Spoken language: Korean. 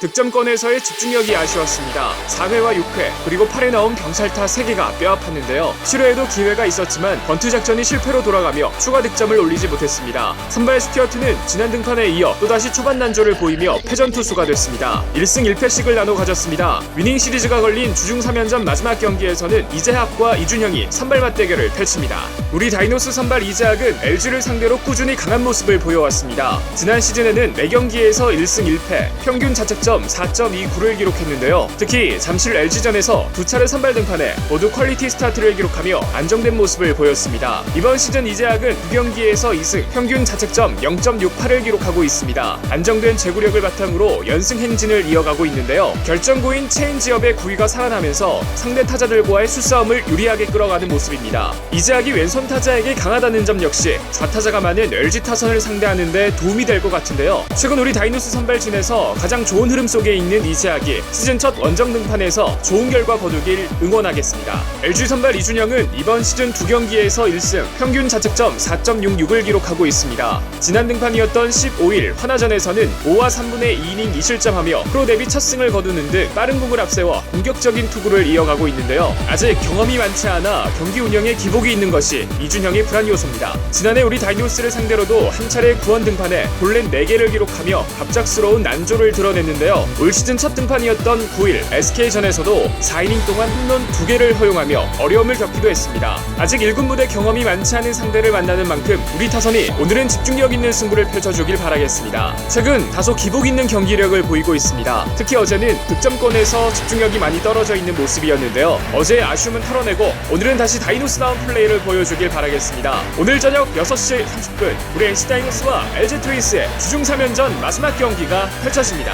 득점권에서의 집중력이 아쉬웠습니다. 4회와 6회 그리고 8회 나온 병살타 3개가 뼈아팠는데요. 7회에도 기회가 있었지만 번트 작전이 실패로 돌아가며 추가 득점을 올리지 못했습니다. 선발 스튜어트는 지난 등판에 이어 또다시 초반 난조를 보이며 패전 투수가 됐습니다. 1승 1패씩을 나눠 가졌습니다. 위닝 시리즈가 걸린 주중 3연전 마지막 경기에서는 이재학과 이준영이 선발 맞대결을 펼칩니다. 우리 다이노스 선발 이재학은 LG를 상대로 꾸준히 강한 모습을 보여왔습니다. 지난 시즌에는 4경기에서 1승 1패, 평균 자책점 4.29를 기록했는데요. 특히 잠실 LG전에서 두 차례 선발 등판에 모두 퀄리티 스타트를 기록하며 안정된 모습을 보였습니다. 이번 시즌 이재학은 2경기에서 2승, 평균 자책점 0.68을 기록하고 있습니다. 안정된 제구력을 바탕으로 연승 행진을 이어가고 있는데요. 결정구인 체인지업의 구위가 살아나면서 상대 타자들과의 수싸움을 유리하게 끌어가는 모습입니다. 이재학이 왼손 타자에게 강하다는 점 역시 좌타자가 많은 LG 타선을 상대하는데 도움이 될 것 같은데요. 최근 우리 다이노스 선발진에서 가장 좋은 흐름 속에 있는 이재학이 시즌 첫 원정 등판에서 좋은 결과 거두길 응원하겠습니다. LG 선발 이준영은 이번 시즌 두 경기에서 1승, 평균 자책점 4.66을 기록하고 있습니다. 지난 등판이었던 15일 화나전에서는 5와 3분의 2이닝 2실점하며 프로 데뷔 첫 승을 거두는 등 빠른 공을 앞세워 공격적인 투구를 이어가고 있는데요. 아직 경험이 많지 않아 경기 운영에 기복이 있는 것이 이준영의 불안 요소입니다. 지난해 우리 다이노스를 상대로도 한 차례 구원 등판에 볼넷 4개를 기록하며 갑작스러운 난조를 드러냈는데요. 올 시즌 첫 등판이었던 9일 SK전에서도 4이닝 동안 홈런 2개를 허용하며 어려움을 겪기도 했습니다. 아직 1군 무대 경험이 많지 않은 상대를 만나는 만큼 우리 타선이 오늘은 집중력 있는 승부를 펼쳐주길 바라겠습니다. 최근 다소 기복 있는 경기력을 보이고 있습니다. 특히 어제는 득점권에서 집중력이 많이 떨어져 있는 모습이었는데요. 어제의 아쉬움은 털어내고 오늘은 다시 다이노스다운 플레이를 보여주길 바라겠습니다. 오늘 저녁 6시 30분 우리 NC 다이노스와 LG 트윈스의 주중 3연전 마지막 경기가 펼쳐집니다.